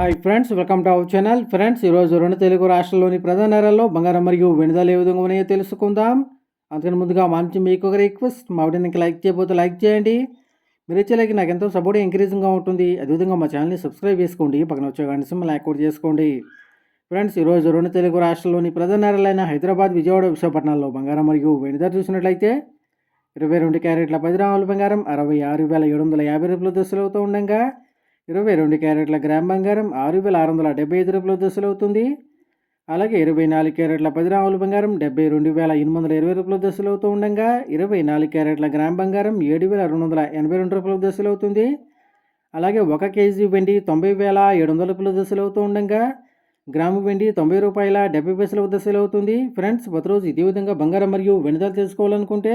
Hi friends welcome to our channel. Friends ఈరోజు రెండు తెలుగు రాష్ట్రాల్లోని ప్రధాన నగరాల్లో బంగారం మరియు వెనుదల ఏ విధంగా ఉన్నాయో తెలుసుకుందాం. అందుకని ముందుగా మా నుంచి మీకు ఒక రిక్వెస్ట్ మా వీడియోకి లైక్ చేయబోతే లైక్ చేయండి. మీరు ఇచ్చే నాకు ఎంతో సపోర్ట్ ఎంకరేజింగ్గా ఉంటుంది. అదేవిధంగా మా ఛానల్ని సబ్స్క్రైబ్ చేసుకోండి. పక్కన వచ్చే కనీసం లైక్ కూడా చేసుకోండి. ఫ్రెండ్స్ ఈరోజు రెండు తెలుగు రాష్ట్రాల్లోని ప్రధాన నగరాలైన హైదరాబాద్ విజయవాడ విశాఖపట్నాల్లో బంగారం మరియు వెనుదల చూసినట్లయితే ఇరవై రెండు క్యారెట్ల పది రాముల బంగారం అరవై ఆరు వేల ఏడు వందల యాభై రూపాయల దశలవుతూ ఉండగా ఇరవై రెండు క్యారెట్ల గ్రామ్ బంగారం ఆరు వేల ఆరు వందల డెబ్బై ఐదు రూపాయల దశలు అవుతుంది. అలాగే ఇరవై నాలుగు క్యారెట్ల పది రాముల బంగారం డెబ్బై రెండు వేల ఎనిమిది వందల ఇరవై రూపాయల దశలు అవుతూ ఉండగా ఇరవై నాలుగు క్యారెట్ల గ్రామ్ బంగారం ఏడు వేల రెండు వందల ఎనభై రెండు రూపాయల దశలు అవుతుంది. అలాగే ఒక కేజీ వెండి తొంభై వేల ఏడు వందల రూపాయల దశలు అవుతూ ఉండగా గ్రాము వెండి తొంభై రూపాయల డెబ్బై పైసల దశలు అవుతుంది. ఫ్రెండ్స్ ప్రతిరోజు ఇదే విధంగా బంగారం మరియు వెనుదలు తెలుసుకోవాలనుకుంటే